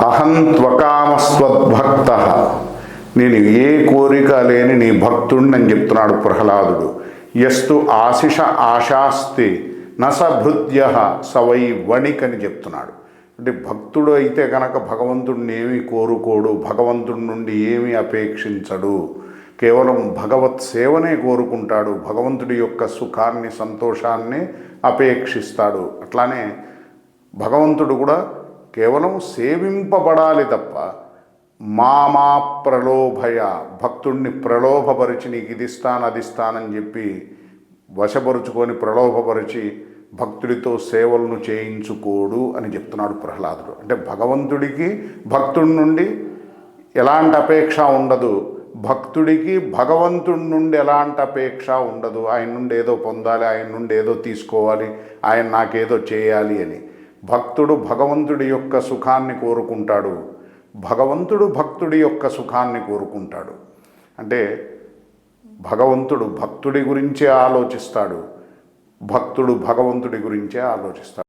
అహం త్వకామస్వద్భక్త నేను ఏ కోరిక లేని నీ భక్తుణ్ణి అని చెప్తున్నాడు ప్రహ్లాదుడు. ఎస్తు ఆశిష ఆశాస్తి నసభృత్య సవై వణిక్ అని చెప్తున్నాడు. అంటే భక్తుడు అయితే కనుక భగవంతుడిని ఏమీ కోరుకోడు భగవంతుడి నుండి ఏమీ అపేక్షించడు. కేవలం భగవత్ సేవనే కోరుకుంటాడు భగవంతుడి యొక్క సుఖాన్ని సంతోషాన్ని అపేక్షిస్తాడు. అట్లానే భగవంతుడు కూడా కేవలం సేవింపబడాలి తప్ప మామా ప్రలోభయ భక్తుణ్ణి ప్రలోభపరిచి నీకు ఇది ఇస్తాను అది ఇస్తానని చెప్పి వశపరుచుకొని ప్రలోభపరిచి భక్తుడితో సేవలను చేయించుకోడు అని చెప్తున్నాడు ప్రహ్లాదుడు. అంటే భగవంతుడికి భక్తుడి నుండి ఎలాంటి అపేక్ష ఉండదు. భక్తుడికి భగవంతుడి నుండి ఎలాంటి అపేక్ష ఉండదు. ఆయన నుండి ఏదో పొందాలి ఆయన నుండి ఏదో తీసుకోవాలి ఆయన నాకేదో చేయాలి అని. భక్తుడు భగవంతుడి యొక్క సుఖాన్ని కోరుకుంటాడు. భగవంతుడు భక్తుడి యొక్క సుఖాన్ని కోరుకుంటాడు. అంటే భగవంతుడు భక్తుడి గురించే ఆలోచిస్తాడు. భక్తుడు భగవంతుడి గురించే ఆలోచిస్తాడు.